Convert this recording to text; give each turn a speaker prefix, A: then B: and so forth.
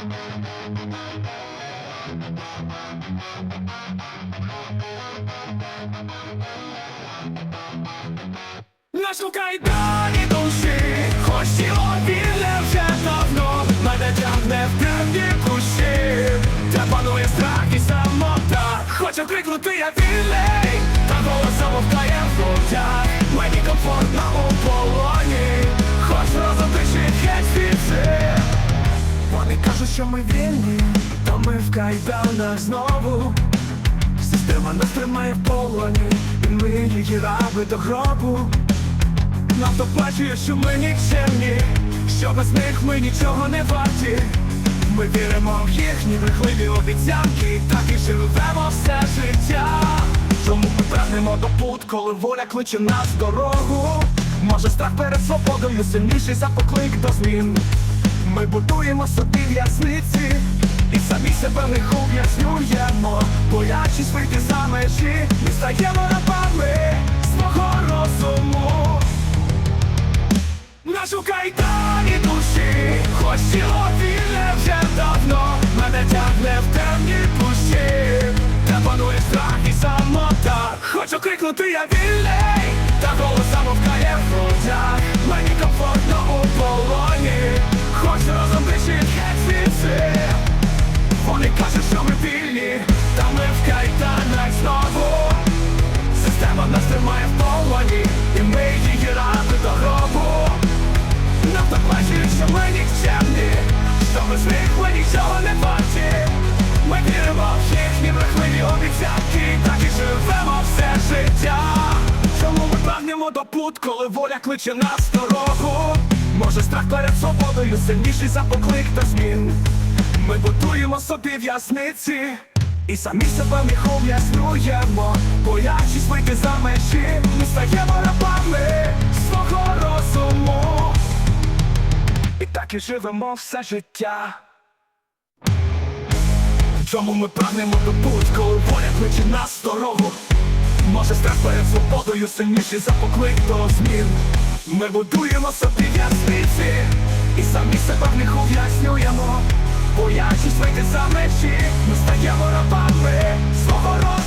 A: Наш у кайдані душі, хоч тіло вільне вже давно, мене тягне в темні кущі, де панує страх і самота. Хочу крикнути, я вільний, та голос замовкає в грудях. Мені комфортно у полоні, що ми вільні, то ми в кайданах знову. Система нас тримає в полоні, і ми її раби до гробу. Нам доплачує, що ми нікчемні, що без них ми нічого не варті. Ми віримо в їхні брехливі обіцянки, так і живемо все життя. Чому ми прагнемо до пут, коли воля кличе нас в дорогу? Може страх перед свободою сильніший за поклик до змін. Ми будуємо собі в'язниці і самі себе в них ув'язнюємо, боячись вийти за межі, ми стаємо рабами свого розуму. Нашу кайдані душі, хоч тіло вільне вже давно, мене тягне в темні пущі, де панує страх і самота. Хочу крикнути, я вільний, та голос замовкає в грудях. Без них ми нічого не варті. Ми віримо в їхні брехливі обіцянки, так і живемо все життя. Чому ми прагнемо до пут, коли воля кличе нас дорогу? Може страх перед свободою сильніший за поклик та змін. Ми будуємо собі в'язниці і самі себе них ув'язнюємо, боячись вийти за межі, так і живемо все життя. Чому ми прагнемо до путь, коли воля кличе нас дорогу? Може страх перед свободою сильніший за поклик до змін. Ми будуємо собі в'язниці і самі себе в них ув'язнюємо. Боячись вийти за межі, ми стаємо рабами свого розуму.